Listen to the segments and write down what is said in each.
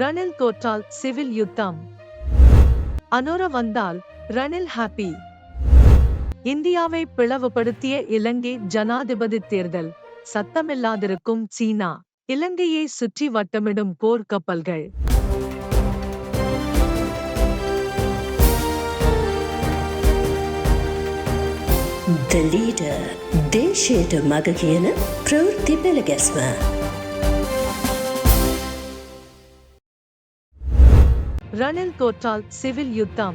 ரணில் தோற்றால் சிவில் யுத்தம். அனோரா வந்தால் ரணில் ஹாப்பி இந்தியாவை பிளவுபடுத்திய இலங்கை ஜனாதிபதி தேர்தல். சத்தமில்லாதிருக்கும் சீனா. இலங்கையை சுற்றி வட்டமிடும் போர் கப்பல்கள். The leader, they share the Magagana, Prurti Belagasma. Ranil தோற்றால் civil யுத்தம்.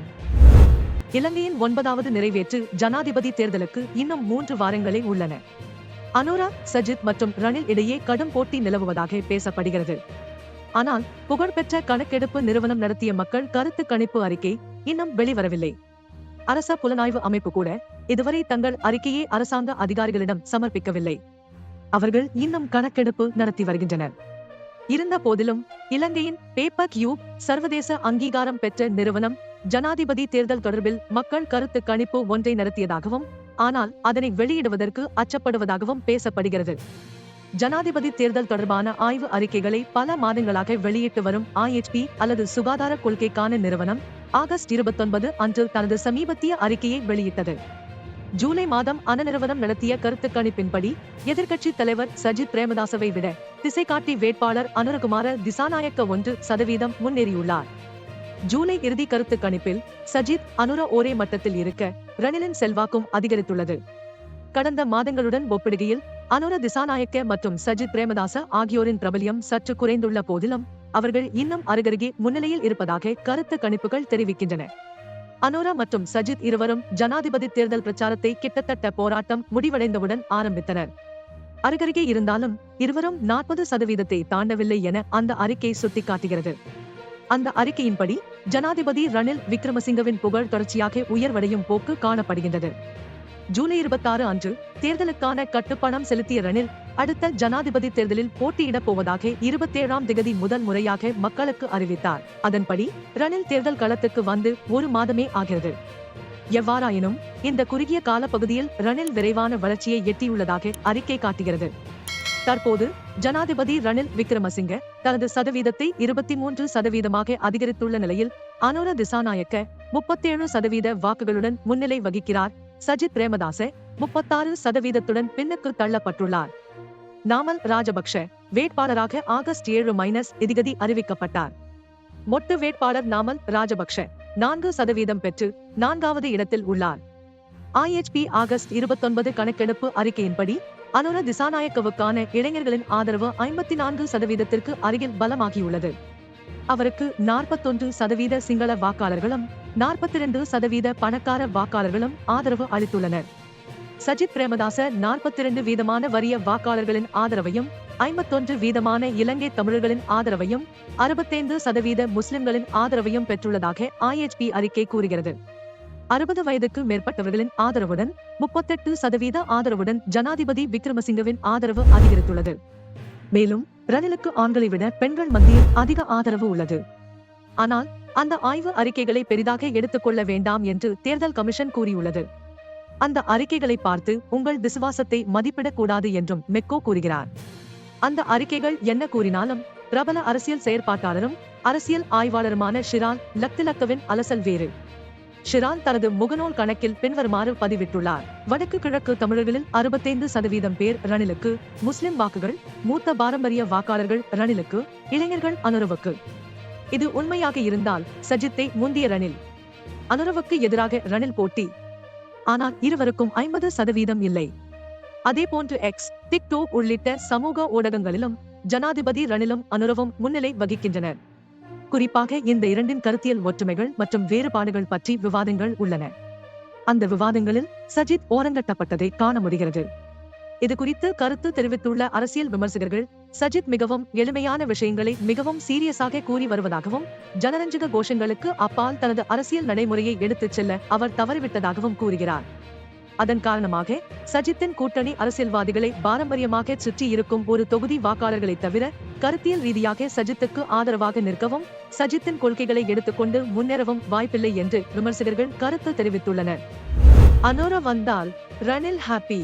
இலங்கையின் ஒன்பதாவது நிறைவேற்று ஜனாதிபதி தேர்தலுக்கு இன்னும் மூன்று வாரங்களே உள்ளன. அனுரா சஜித் மற்றும் ரணில் இடையே கடும் போட்டி நிலவுவதாக பேசப்படுகிறது. ஆனால் புகழ்பெற்ற கணக்கெடுப்பு நிறுவனம் நடத்திய மக்கள் கருத்து கணிப்பு அறிக்கை இன்னும் வெளிவரவில்லை. அரச புலனாய்வு அமைப்பு கூட இதுவரை தங்கள் அறிக்கையை அரசாங்க அதிகாரிகளிடம் சமர்ப்பிக்கவில்லை. அவர்கள் இன்னும் கணக்கெடுப்பு நடத்தி வருகின்றனர். இருந்த போதிலும் இலங்கையின் பேப்பர் கியூப் சர்வதேச அங்கீகாரம் பெற்ற நிறுவனம் ஜனாதிபதி தேர்தல் தொடர்பில் மக்கள் கருத்து கணிப்பு ஒன்றை நடத்தியதாகவும் ஆனால் அதனை வெளியிடுவதற்கு அச்சப்படுவதாகவும் பேசப்படுகிறது. ஜனாதிபதி தேர்தல் தொடர்பான ஆய்வு அறிக்கைகளை பல மாதங்களாக வெளியிட்டு வரும் ஐஎச்பி அல்லது சுகாதார கொள்கைக்கான நிறுவனம் ஆகஸ்ட் இருபத்தொன்பது அன்று தனது சமீபத்திய அறிக்கையை வெளியிட்டது. ஜூலை மாதம் அன நிறுவனம் நடத்திய கருத்து கணிப்பின்படி எதிர்க்கட்சி தலைவர் சஜித் பிரேமதாசவை விட திசை காட்டி வேட்பாளர் அனுரகுமார திசாநாயக்க ஒன்று சதவீதம் முன்னேறியுள்ளார். ஜூலை இறுதி கருத்து கணிப்பில் சஜித் அனுர ஒரே மட்டத்தில் இருக்க ரணிலின் செல்வாக்கும் அதிகரித்துள்ளது. கடந்த மாதங்களுடன் ஒப்பிடுகையில் அனுர திசாநாயக்க மற்றும் சஜித் பிரேமதாச ஆகியோரின் பிரபலியம் சற்று குறைந்துள்ள போதிலும் அவர்கள் இன்னும் அருகருகே முன்னிலையில் இருப்பதாக கருத்து கணிப்புகள் தெரிவிக்கின்றன. அனோரா மற்றும் சஜித் இருவரும் ஜனாதிபதி தேர்தல் பிரச்சாரத்தை கிட்டத்தட்ட போராட்டம் முடிவடைந்தவுடன் ஆரம்பித்தனர். அருகருகே இருந்தாலும் இருவரும் நாற்பது சதவீதத்தை தாண்டவில்லை என அந்த அறிக்கை சுட்டிக்காட்டுகிறது. அந்த அறிக்கையின்படி ஜனாதிபதி ரணில் விக்ரமசிங்கவின் புகழ் தொடர்ச்சியாக உயர்வடையும் போக்கு காணப்படுகின்றது. ஜூலை இருபத்தாறு அன்று தேர்தலுக்கான கட்டுப்பணம் செலுத்திய ரணில் அடுத்த ஜனாதிபதி தேர்தலில் போட்டியிடப் போவதாக இருபத்தேழாம் திகதி முதல் முறையாக மக்களுக்கு அறிவித்தார். அதன்படி ரணில் தேர்தல் களத்துக்கு வந்து ஒரு மாதமே ஆகிறது. எவ்வாறாயினும் இந்த குறுகிய காலப்பகுதியில் ரணில் விரைவான வளர்ச்சியை எட்டியுள்ளதாக அறிக்கை காட்டுகிறது. தற்போது ஜனாதிபதி ரணில் விக்ரமசிங்க தனது சதவீதத்தை இருபத்தி மூன்று சதவீதமாக அதிகரித்துள்ள நிலையில் அனுர திசாநாயக்க முப்பத்தேழு சதவீத வாக்குகளுடன் முன்னிலை வகிக்கிறார். சஜித் பிரேமதாச முப்பத்தாறு சதவீதத்துடன் பின்னுக்கு தள்ளப்பட்டுள்ளார். நாமல் ராஜபக்ஷ வேட்பாளராக ஆகஸ்ட் ஏழு மைனஸ் இதிகதி அறிவிக்கப்பட்டார். மொட்டு வேட்பாளர் நாமல் ராஜபக்ஷ நான்கு சதவீதம் பெற்று நான்காவது இடத்தில் உள்ளார். ஐஎச்பி ஆகஸ்ட் இருபத்தொன்பது கணக்கெடுப்பு அறிக்கையின்படி அனுர திசாநாயக்கவுக்கான இளைஞர்களின் ஆதரவு ஐம்பத்தி நான்கு சதவீதத்திற்கு அருகில் பலமாகியுள்ளது. அவருக்கு நாற்பத்தொன்று சதவீத சிங்கள வாக்காளர்களும் நாற்பத்தி இரண்டு சதவீத பணக்கார வாக்காளர்களும் ஆதரவு அளித்துள்ளனர். சஜித் பிரேமதாச நாற்பத்தி இரண்டு வீதமான வறிய வாக்காளர்களின் ஆதரவையும் ஐம்பத்தொன்று வீதமான இலங்கை தமிழர்களின் ஆதரவையும் அறுபத்தைந்து சதவீத முஸ்லிம்களின் ஆதரவையும் பெற்றுள்ளதாக ஐஎச்பி அறிக்கை கூறுகிறது. அறுபது வயதுக்கு மேற்பட்டவர்களின் ஆதரவுடன் முப்பத்தெட்டு சதவீத ஆதரவுடன் ஜனாதிபதி விக்ரமசிங்கவின் ஆதரவு அதிகரித்துள்ளது. மேலும் ரணிலுக்கு ஆண்களை விட பெண்கள் மத்தியில் அதிக ஆதரவு உள்ளது. ஆனால் அந்த ஆய்வு அறிக்கைகளை பெரிதாக எடுத்துக்கொள்ள வேண்டாம் என்று தேர்தல் கமிஷன் கூறியுள்ளது. அந்த அறிக்கைகளை பார்த்து உங்கள் விசுவாசத்தை மதிப்பிடக்கூடாது என்றும் மெக்கோ கூறுகிறார். அந்த அறிக்கைகள் என்ன கூறினாலும் பிரபல அரசியல் செயற்பாட்டாளரும் அரசியல் ஆய்வாளருமான ஷிரான் லக்திலக்கவின் அலசல் வேறு. ஷிரான் தனது முகநூல் கணக்கில் பின்வருமாறு பதிவிட்டுள்ளார். வடக்கு கிழக்கு தமிழர்களில் அறுபத்தைந்து சதவீதம் பேர் ரணிலுக்கு முஸ்லிம் வாக்குகள் மூத்த பாரம்பரிய வாக்காளர்கள் ரணிலுக்கு இளைஞர்கள் அனுரவுக்கு. இது உண்மையாக இருந்தால் சஜித்தை முந்திய ரணில் அனுரவுக்கு எதிராக ரணில் போட்டி. ஆனால் இருவருக்கும் ஐம்பது சதவீதம் இல்லை. அதேபோன்று எக்ஸ் டிக்டோக் உள்ளிட்ட சமூக ஊடகங்களிலும் ஜனாதிபதி ரணிலும் அனுரவும் முன்னிலை வகிக்கின்றனர். குறிப்பாக இந்த இரண்டின் கருத்தியல் ஒற்றுமைகள் மற்றும் வேறுபாடுகள் பற்றி விவாதங்கள் உள்ளன. அந்த விவாதங்களில் சஜித் ஓரங்கட்டப்பட்டதை காண முடிகிறது. இது குறித்து கருத்து தெரிவித்துள்ள அரசியல் விமர்சகர்கள் சஜித் மிகவும் எளிமையான விஷயங்களை மிகவும் சீரியஸாக கூறி வருவதாகவும் ஜனரஞ்சக கோஷங்களுக்கு அப்பால் தனது அரசியல் நடைமுறையை எடுத்துச் செல்ல அவர் தவறிவிட்டதாகவும் கூறுகிறார். அதன் காரணமாக சஜித்தின் கூட்டணி அரசியல்வாதிகளை பாரம்பரியமாக சுற்றி இருக்கும் ஒரு தொகுதி வாக்காளர்களை தவிர கருத்தியல் ரீதியாக சஜித்துக்கு ஆதரவாக நிற்கவும் சஜித்தின் கொள்கைகளை எடுத்துக்கொண்டு முன்னேறவும் வாய்ப்பில்லை என்று விமர்சகர்கள் கருத்து தெரிவித்துள்ளனர். அனோரா வந்தால் ரணில் ஹாப்பி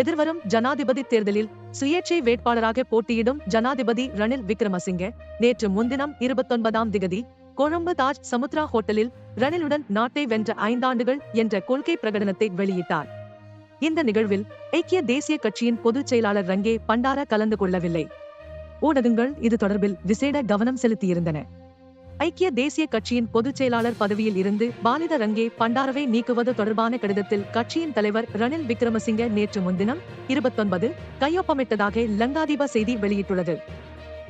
எதிர்வரும் ஜனாதிபதி தேர்தலில் சுயேட்சை வேட்பாளராக போட்டியிடும் ஜனாதிபதி ரணில் விக்ரமசிங்கே நேற்று முன்தினம் இருபத்தொன்பதாம் திகதி கொழும்பு தாஜ் சமுத்ரா ஹோட்டலில் ரணிலுடன் நாட்டை வென்ற ஐந்தாண்டுகள் என்ற கொள்கை பிரகடனத்தை வெளியிட்டார். இந்த நிகழ்வில் ஐக்கிய தேசிய கட்சியின் பொதுச் செயலாளர் ரங்கே பண்டார கலந்து கொள்ளவில்லை. ஊடகங்கள் இது தொடர்பில் விசேட கவனம் செலுத்தியிருந்தன. ஐக்கிய தேசிய கட்சியின் பொதுச் செயலாளர் பதவியில் இருந்து பாலித ரங்கே பண்டாரவை நீக்குவது தொடர்பான கடிதத்தில் கட்சியின் தலைவர் ரணில் விக்ரமசிங்க நேற்று முன்தினம் இருபத்தொன்பது கையொப்பமிட்டதாக லங்காதீப செய்தி வெளியிட்டுள்ளது.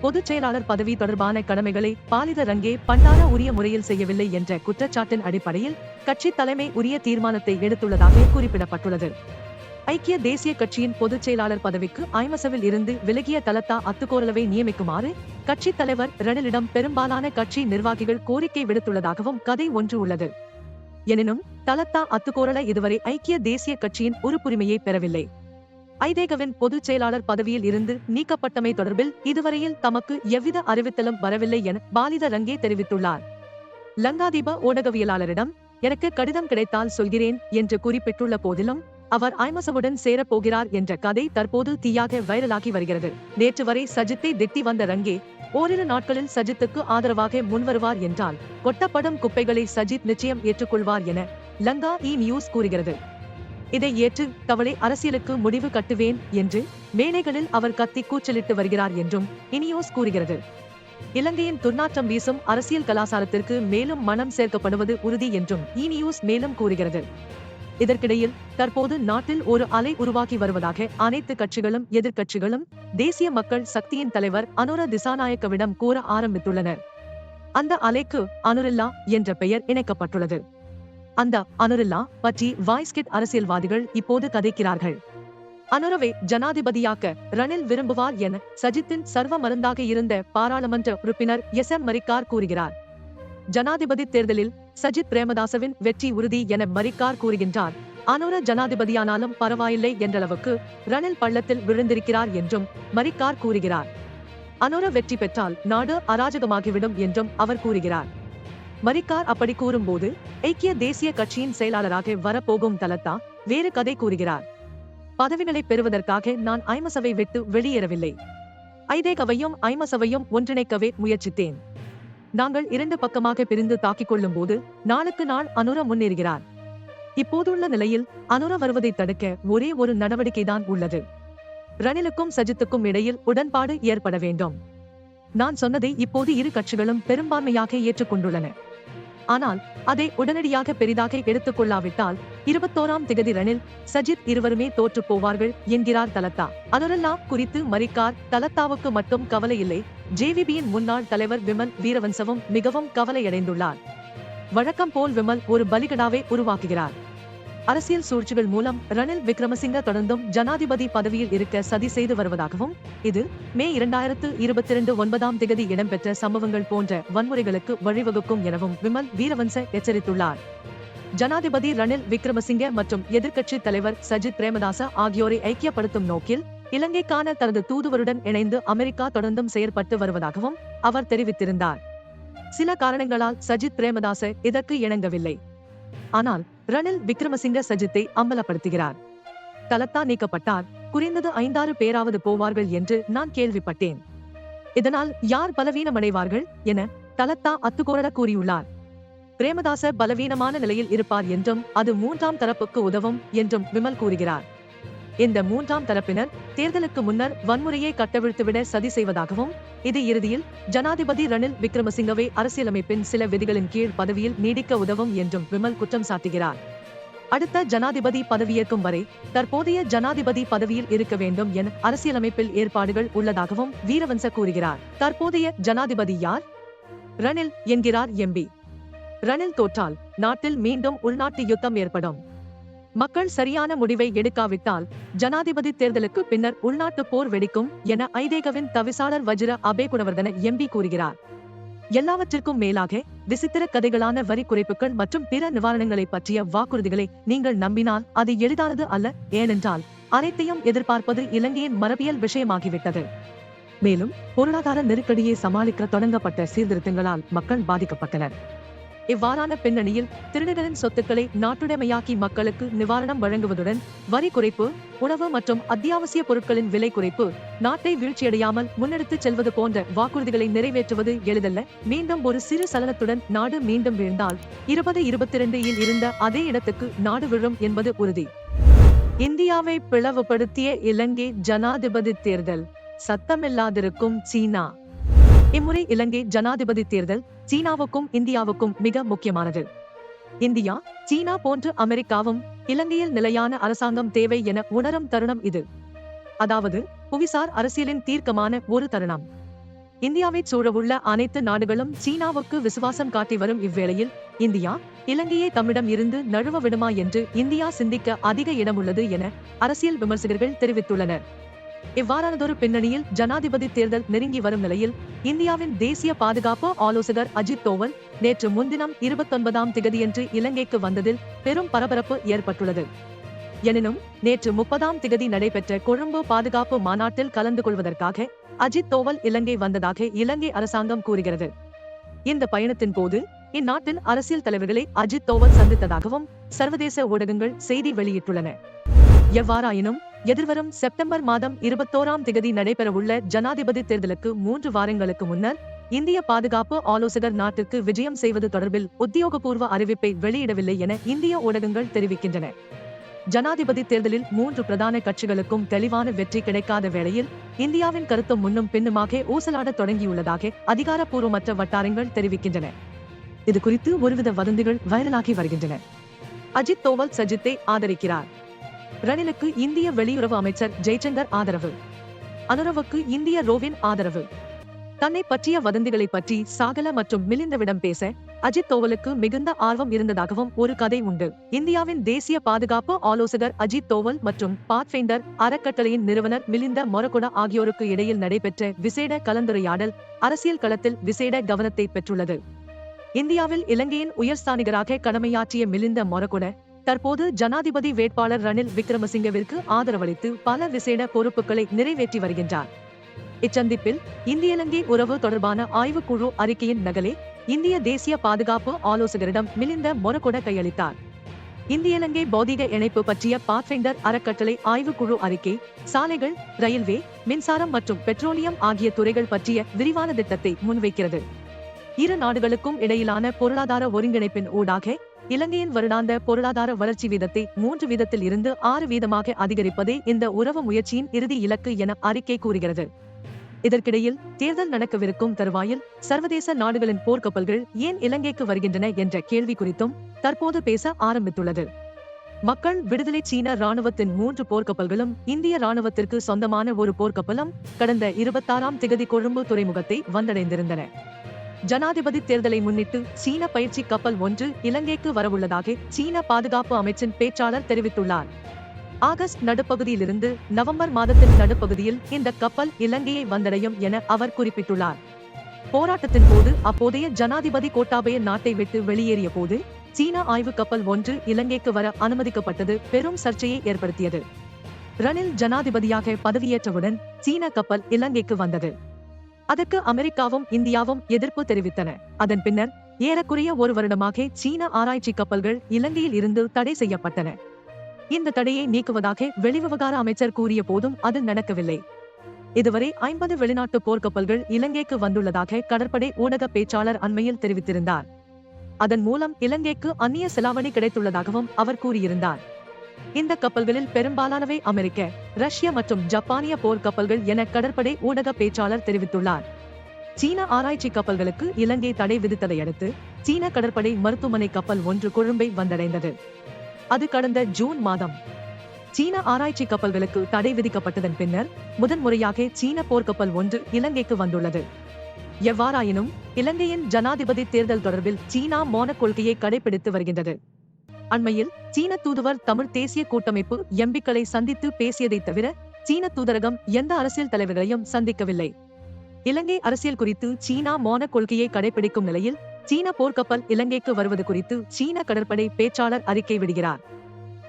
பொதுச் செயலாளர் பதவி தொடர்பான கடமைகளை பாலித ரங்கே பண்டார உரிய முறையில் செய்யவில்லை என்ற குற்றச்சாட்டின் அடிப்படையில் கட்சி தலைமை உரிய தீர்மானத்தை எடுத்துள்ளதாக குறிப்பிடப்பட்டுள்ளது. ஐக்கிய தேசிய கட்சியின் பொதுச் செயலாளர் பதவிக்கு ஐமசவில் இருந்து விலகிய தலத்தா அத்துக்கோரலவை நியமிக்குமாறு கட்சித் தலைவர் ரணிலிடம் பெரும்பாலான கட்சி நிர்வாகிகள் கோரிக்கை விடுத்துள்ளதாகவும் கதை ஒன்று உள்ளது. எனினும் தலத்தா அத்துக்கோரல இதுவரை ஐக்கிய தேசிய கட்சியின் உறுப்புரிமையை பெறவில்லை. ஐதேகவின் பொதுச் செயலாளர் பதவியில் இருந்து நீக்கப்பட்டமை தொடர்பில் இதுவரையில் தமக்கு எவ்வித அறிவித்தலும் வரவில்லை என பாலித ரங்கே தெரிவித்துள்ளார். லங்காதீப ஊடகவியலாளரிடம் எனக்கு கடிதம் கிடைத்தால் சொல்கிறேன் என்று குறிப்பிட்டுள்ள போதிலும் அவர் ஐமசவுடன் சேரப்போகிறார் என்ற கதை தற்போது தீயாக வைரலாகி வருகிறது. நேற்று வரை சஜித்தை திட்டி வந்த ரங்கே ஓரிரு நாட்களில் சஜித்துக்கு ஆதரவாக முன்வருவார் என்றால் கொட்டப்படும் குப்பைகளை சஜித் நிச்சயம் ஏற்றுக்கொள்வார் என லங்கா இ நியூஸ் கூறுகிறது. இதை ஏற்று தவளை அரசியலுக்கு முடிவு கட்டுவேன் என்று மேடைகளில் அவர் கத்தி கூச்சலிட்டு வருகிறார் என்றும் இனியோஸ் கூறுகிறது. இலங்கையின் துர்நாற்றம் வீசும் அரசியல் கலாசாரத்திற்கு மேலும் மனம் சேர்க்கப்படுவது உறுதி என்றும் இ நியூஸ் மேலும் கூறுகிறது. இதற்கிடையில் தற்போது நாட்டில் ஒரு அலை உருவாகி வருவதாக அனைத்து கட்சிகளும் எதிர்க்கட்சிகளும் தேசிய மக்கள் சக்தியின் தலைவர் அனுர திசாநாயக்கவிடம் கூற ஆரம்பித்துள்ளனர். அந்த அலைக்கு அனுரில்லா என்ற பெயர் இணைக்கப்பட்டுள்ளது. அந்த அனுரில்லா பற்றி வாய்ஸ்கிட் அரசியல்வாதிகள் இப்போது கதைக்கிறார்கள். அனுரவை ஜனாதிபதியாக்க ரணில் விரும்புவார் என சஜித்தின் சர்வ மருந்தாக இருந்த பாராளுமன்ற உறுப்பினர் எஸ் எம் மரிக்கார் கூறுகிறார். ஜனாதிபதி தேர்தலில் சஜித் பிரேமதாசவின் வெற்றி உறுதி என மரிக்கார் கூறுகின்றார். அனுர ஜனாதிபதியானாலும் பரவாயில்லை என்றளவுக்கு ரணில் பள்ளத்தில் விழுந்திருக்கிறார் என்றும் மரிக்கார் கூறுகிறார். அனுர வெற்றி பெற்றால் நாடு அராஜகமாகிவிடும் என்றும் அவர் கூறுகிறார். மரிக்கார் அப்படி கூறும்போது ஐக்கிய தேசிய கட்சியின் செயலாளராக வரப்போகும் தலத்தா வேறு கதை கூறுகிறார். பதவிகளை பெறுவதற்காக நான் ஐமசவை விட்டு வெளியேறவில்லை. ஐதேகவையும் ஐமசவையும் ஒன்றிணைக்கவே முயற்சித்தேன். நாங்கள் இரண்டு பக்கமாக பிரிந்து தாக்கிக் கொள்ளும் போது நாளுக்கு நாள் அனுர முன்னேறுகிறார். இப்போதுள்ள நிலையில் அனுர வருவதை தடுக்க ஒரே ஒரு நடவடிக்கைதான் உள்ளது. ரணிலுக்கும் சஜித்துக்கும் இடையில் உடன்பாடு ஏற்பட வேண்டும். நான் சொன்னதை இப்போது இரு கட்சிகளும் பெரும்பான்மையாக ஏற்றுக்கொண்டுள்ளன. ஆனால் அதை உடனடியாக பெரிதாக எடுத்துக் கொள்ளாவிட்டால் இருபத்தோராம் திகதி ரணில் சஜித் இருவருமே தோற்று போவார்கள் என்கிறார் தலத்தா. அதெல்லாம் குறித்து மரிக்கார் தலத்தாவுக்கு மட்டும் கவலை இல்லை. ஜேவிபியின் முன்னாள் தலைவர் விமல் வீரவன்சவும் மிகவும் கவலையடைந்துள்ளார். வழக்கம் போல் விமல் ஒரு பலிகடாவை உருவாக்குகிறார். அரசியல் சூழ்ச்சிகள் மூலம் ரணில் விக்ரமசிங்க தொடர்ந்தும் ஜனாதிபதி பதவியில் இருக்க சதி செய்து வருவதாகவும் இது மே இரண்டாயிரத்து இருபத்தி இரண்டு ஒன்பதாம் திகதி இடம்பெற்ற சம்பவங்கள் போன்ற வன்முறைகளுக்கு வழிவகுக்கும் எனவும் விமல் வீரவன்ச எச்சரித்துள்ளார். ஜனாதிபதி ரணில் விக்ரமசிங்கே மற்றும் எதிர்க்கட்சி தலைவர் சஜித் பிரேமதாச ஆகியோரை ஐக்கியப்படுத்தும் நோக்கில் இலங்கைக்கான தனது தூதுவருடன் இணைந்து அமெரிக்கா தொடர்ந்தும் செயற்பட்டு வருவதாகவும் அவர் தெரிவித்திருந்தார். சில காரணங்களால் சஜித் பிரேமதாச இதற்கு இணங்கவில்லை. ஆனால் ரணில் விக்ரமசிங்க சஜித்தை அம்பலப்படுத்துகிறார். தலத்தா நீக்கப்பட்டார் குறைந்தது ஐந்தாறு பேராவது போவார்கள் என்று நான் கேள்விப்பட்டேன். இதனால் யார் பலவீனமடைவார்கள் என தலத்தா அத்துக்கோரட கூறியுள்ளார். பிரேமதாச பலவீனமான நிலையில் இருப்பார் என்றும் அது மூன்றாம் தரப்புக்கு உதவும் என்றும் விமல் கூறுகிறார். இந்த மூன்றாம் தரப்பினர் தேர்தலுக்கு முன்னர் வன்முறையை கட்டவிழ்த்துவிட சதி செய்வதாகவும் இது இறுதியில் ஜனாதிபதி ரணில் விக்ரமசிங்கவை அரசியலமைப்பின் சில விதிகளின் கீழ் பதவியில் நீடிக்க உதவும் என்றும் விமல் குற்றம் சாட்டுகிறார். அடுத்த ஜனாதிபதி பதவியேற்கும் வரை தற்போதைய ஜனாதிபதி பதவியில் இருக்க வேண்டும் என அரசியலமைப்பில் ஏற்பாடுகள் உள்ளதாகவும் வீரவன்ச கூறுகிறார். தற்போதைய ஜனாதிபதி யார்? ரணில் என்கிறார் எம்பி. ரணில் தோற்றால் நாட்டில் மீண்டும் உள்நாட்டு யுத்தம் ஏற்படும். மக்கள் சரியான முடிவை எடுக்காவிட்டால் ஜனாதிபதி தேர்தலுக்கு பின்னர் உள்நாட்டு போர் வெடிக்கும் என ஐதேகவின் தவிசாளர் வஜிர அபே குணவர்தன எம்பி கூறுகிறார். எல்லாவற்றிற்கும் மேலாக விசித்திர கதைகளான வரி குறைப்புகள் மற்றும் பிற நிவாரணங்களை பற்றிய வாக்குறுதிகளை நீங்கள் நம்பினால் அது எளிதானது அல்ல ஏனென்றால் அனைத்தையும் எதிர்பார்ப்பது இலங்கையின் மரபியல் விஷயமாகிவிட்டது. மேலும் பொருளாதார நெருக்கடியை சமாளிக்க தொடங்கப்பட்ட சீர்திருத்தங்களால் மக்கள் பாதிக்கப்பட்டனர். இவ்வாறான பின்னணியில் திருநகரின் சொத்துக்களை நாட்டுடைமையாக்கி மக்களுக்கு நிவாரணம் வழங்குவதுடன் வரி குறைப்பு உணவு மற்றும் அத்தியாவசிய பொருட்களின் விலை குறைப்பு நாட்டை வீழ்ச்சியடையாமல் முன்னெடுத்துச் செல்வது போன்ற வாக்குறுதிகளை நிறைவேற்றுவது எளிதல்ல. மீண்டும் ஒரு சிறு சலனத்துடன் நாடு மீண்டும் வீழ்ந்தால் இருபது இருபத்தி ரெண்டில் இருந்த அதே இடத்துக்கு நாடு விழும் என்பது உறுதி. இந்தியாவை பிளவுபடுத்திய இலங்கை ஜனாதிபதி தேர்தல். சத்தமில்லாதிருக்கும் சீனா. இம்முறை இலங்கை ஜனாதிபதி தேர்தல் சீனாவுக்கும் இந்தியாவுக்கும் மிக முக்கியமானது. இந்தியா சீனா போன்று அமெரிக்காவும் இலங்கையில் நிலையான அரசாங்கம் தேவை என உணரும் தருணம் இது. அதாவது புவிசார் அரசியலின் தீர்க்கமான ஒரு தருணம். இந்தியாவை சூழவுள்ள அனைத்து நாடுகளும் சீனாவுக்கு விசுவாசம் காட்டி வரும் இவ்வேளையில் இந்தியா இலங்கையை தம்மிடம் இருந்து நழுவ விடுமா என்று இந்தியா சிந்திக்க அதிக இடம் உள்ளது என அரசியல் விமர்சகர்கள் தெரிவித்துள்ளனர். இவ்வாறானதொரு பின்னணியில் ஜனாதிபதி தேர்தல் நெருங்கி வரும் நிலையில் இந்தியாவின் தேசிய பாதுகாப்பு ஆலோசகர் அஜித் தோவல் நேற்று முன்தினம் இருபத்தொன்பதாம் திகதியன்று இலங்கைக்கு வந்ததில் பெரும் பரபரப்பு ஏற்பட்டுள்ளது. எனினும் நேற்று முப்பதாம் திகதி நடைபெற்ற கொழும்பு பாதுகாப்பு மாநாட்டில் கலந்து கொள்வதற்காக அஜித் தோவல் இலங்கை வந்ததாக இலங்கை அரசாங்கம் கூறுகிறது. இந்த பயணத்தின் போது இந்நாட்டின் அரசியல் தலைவர்களை அஜித் தோவல் சந்தித்ததாகவும் சர்வதேச ஊடகங்கள் செய்தி வெளியிட்டுள்ளன. எவ்வாறாயினும் எதிர்வரும் செப்டம்பர் மாதம் இருபத்தோராம் திகதி நடைபெறவுள்ள ஜனாதிபதி தேர்தலுக்கு மூன்று வாரங்களுக்கு முன்னர் இந்திய பாதுகாப்பு ஆலோசகர் நாட்டுக்கு விஜயம் செய்வது தொடர்பில் உத்தியோகபூர்வ அறிவிப்பை வெளியிடவில்லை என இந்திய ஊடகங்கள் தெரிவிக்கின்றன. ஜனாதிபதி தேர்தலில் மூன்று பிரதான கட்சிகளுக்கும் தெளிவான வெற்றி கிடைக்காத வேளையில் இந்தியாவின் கருத்தும் முன்னும் பின்னுமாக ஊசலாட தொடங்கியுள்ளதாக அதிகாரப்பூர்வமற்ற வட்டாரங்கள் தெரிவிக்கின்றன. இது குறித்து ஒருவித வதந்திகள் வைரலாகி வருகின்றன. அஜித் தோவல் சஜித்தை ஆதரிக்கிறார். ரணிலுக்கு இந்திய வெளியுறவு அமைச்சர் ஜெய்சங்கர் ஆதரவு. அனுரவுக்கு இந்திய ரோவின் ஆதரவு. தன்னை பற்றிய வதந்திகளை பற்றி சாகல மற்றும் மிலிந்தவிடம் பேச அஜித் தோவலுக்கு மிகுந்த ஆர்வம் இருந்ததாகவும் ஒரு கதை உண்டு. இந்தியாவின் தேசிய பாதுகாப்பு ஆலோசகர் அஜித் தோவல் மற்றும் பாத்ஃபைண்டர் அறக்கட்டளையின் நிறுவனர் மிலிந்த மொரகுடா ஆகியோருக்கு இடையில் நடைபெற்ற விசேட கலந்துரையாடல் அரசியல் களத்தில் விசேட கவனத்தை பெற்றுள்ளது. இந்தியாவில் இலங்கையின் உயர்ஸ்தானிகராக கடமையாற்றிய மிலிந்த மொரகுட தற்போது ஜனாதிபதி வேட்பாளர் ரணில் விக்ரமசிங்கவிற்கு ஆதரவளித்து பல விசேட பொறுப்புகளை நிறைவேற்றி வருகின்றார். இச்சந்திப்பில் இந்திய இலங்கை உறவு தொடர்பான ஆய்வுக்குழு அறிக்கையின் நகலை இந்திய தேசிய பாதுகாப்பு ஆலோசகரிடம் மிலிந்த மொரகொட கையளித்தார். இந்திய இலங்கை பௌதீக இணைப்பு பற்றிய பாத்ஃபைண்டர் அறக்கட்டளை ஆய்வுக்குழு அறிக்கை சாலைகள் ரயில்வே மின்சாரம் மற்றும் பெட்ரோலியம் ஆகிய துறைகள் பற்றிய விரிவான திட்டத்தை முன்வைக்கிறது. இரு நாடுகளுக்கும் இடையிலான பொருளாதார ஒருங்கிணைப்பின் ஊடாக இலங்கையின் வருடாந்த பொருளாதார வளர்ச்சி வீதத்தை மூன்று வீதத்தில் இருந்து ஆறு வீதமாக அதிகரிப்பதே இந்த உறவு முயற்சியின் இறுதி இலக்கு என அறிக்கை கூறுகிறது. இதற்கிடையில் தேர்தல் நடக்கவிருக்கும் தருவாயில் சர்வதேச நாடுகளின் போர்க்கப்பல்கள் ஏன் இலங்கைக்கு வருகின்றன என்ற கேள்வி குறித்தும் தற்போது பேச ஆரம்பித்துள்ளது. மக்கள் விடுதலை சீன ராணுவத்தின் மூன்று போர்க்கப்பல்களும் இந்திய ராணுவத்திற்கு சொந்தமான ஒரு போர்க்கப்பலும் கடந்த இருபத்தாறாம் திகதி கொழும்பு துறைமுகத்தை வந்தடைந்திருந்தன. ஜனாதிபதி தேர்தலை முன்னிட்டு சீன பயிற்சி கப்பல் ஒன்று இலங்கைக்கு வரவுள்ளதாக சீன பாதுகாப்பு அமைச்சின் பேச்சாளர் தெரிவித்துள்ளார். ஆகஸ்ட் நடுப்பகுதியிலிருந்து நவம்பர் மாதத்தின் நடுப்பகுதியில் இந்த கப்பல் இலங்கையை வந்தடையும் என அவர் குறிப்பிட்டுள்ளார். போராட்டத்தின் போது அப்போதைய ஜனாதிபதி கோட்டாபய நாட்டை விட்டு வெளியேறிய போது சீன ஆய்வு கப்பல் ஒன்று இலங்கைக்கு வர அனுமதிக்கப்பட்டது பெரும் சர்ச்சையை ஏற்படுத்தியது. ரணில் ஜனாதிபதியாக பதவியேற்றவுடன் சீன கப்பல் இலங்கைக்கு வந்தது. அதற்கு அமெரிக்காவும் இந்தியாவும் எதிர்ப்பு தெரிவித்தன. அதன் பின்னர் ஏறக்குறைய ஒரு வருடமாக சீன ஆராய்ச்சி கப்பல்கள் இலங்கையில் இருந்து தடை செய்யப்பட்டன. இந்த தடையை நீக்குவதாக வெளிவிவகார அமைச்சர் கூறிய போதும் அது நடக்கவில்லை. இதுவரை ஐம்பது வெளிநாட்டு போர்க்கப்பல்கள் இலங்கைக்கு வந்துள்ளதாக கடற்படை ஊடக பேச்சாளர் அண்மையில் தெரிவித்திருந்தார். அதன் மூலம் இலங்கைக்கு அந்நிய செலாவணி கிடைத்துள்ளதாகவும் அவர் கூறியிருந்தார். இந்த கப்பல்களில் பெரும்பாலானவை அமெரிக்க ரஷ்ய மற்றும் ஜப்பானிய போர் கப்பல்கள் என கடற்படை ஊடக பேச்சாளர் தெரிவித்துள்ளார். சீன ஆராய்ச்சி கப்பல்களுக்கு இலங்கை தடை விதித்ததை அடுத்து சீன கடற்படை மருத்துவமனை கப்பல் ஒன்று கொழும்பை வந்தடைந்தது. அது கடந்த ஜூன் மாதம். சீன ஆராய்ச்சி கப்பல்களுக்கு தடை விதிக்கப்பட்டதன் பின்னர் முதன்முறையாக சீன போர்க்கப்பல் ஒன்று இலங்கைக்கு வந்துள்ளது. எவ்வாறாயினும் இலங்கையின் ஜனாதிபதி தேர்தல் தொடர்பில் சீனா மோன கொள்கையை கடைபிடித்து வருகின்றது. அண்மையில் சீன தூதுவர் தமிழ் தேசிய கூட்டமைப்பு எம்பிக்களை சந்தித்து பேசியதை தவிர சீன தூதரகம் எந்த அரசியல் தலைவர்களையும் சந்திக்கவில்லை. இலங்கை அரசியல் குறித்து சீனா மௌன கொள்கையை கடைபிடிக்கும் நிலையில் சீன போர்க்கப்பல் இலங்கைக்கு வருவது குறித்து சீன கடற்படை பேச்சாளர் அறிக்கை விடுகிறார்.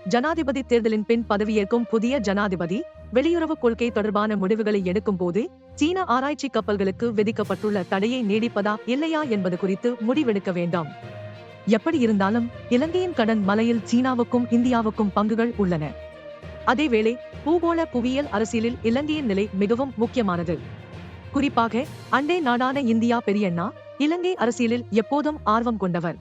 ஜனாதிபதி தேர்தலின் பின் பதவியேற்கும் புதிய ஜனாதிபதி வெளியுறவு கொள்கை தொடர்பான முடிவுகளை எடுக்கும் போது சீன ஆராய்ச்சி கப்பல்களுக்கு விதிக்கப்பட்டுள்ள தடையை நீடிப்பதா இல்லையா என்பது குறித்து முடிவெடுக்க வேண்டாம். எப்படி இருந்தாலும் இலங்கையின் கடன் மலையில் சீனாவுக்கும் இந்தியாவுக்கும் பங்குகள் உள்ளன. அதேவேளை பூகோள புவியியல் அரசியலில் இலங்கையின் நிலை மிகவும் முக்கியமானது. குறிப்பாக அண்டை நாடான இந்தியா பெரியண்ணா இலங்கை அரசியலில் எப்போதும் ஆர்வம் கொண்டவர்.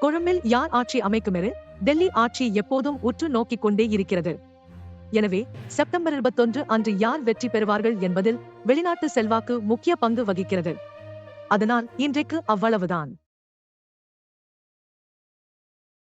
கொழும்பில் யார் ஆட்சி அமைக்குமெரு டெல்லி ஆட்சி எப்போதும் உற்று நோக்கிக் கொண்டே இருக்கிறது. எனவே செப்டம்பர் இருபத்தொன்று அன்று யார் வெற்றி பெறுவார்கள் என்பதில் வெளிநாட்டு செல்வாக்கு முக்கிய பங்கு வகிக்கிறது. அதனால் இன்றைக்கு அவ்வளவுதான்.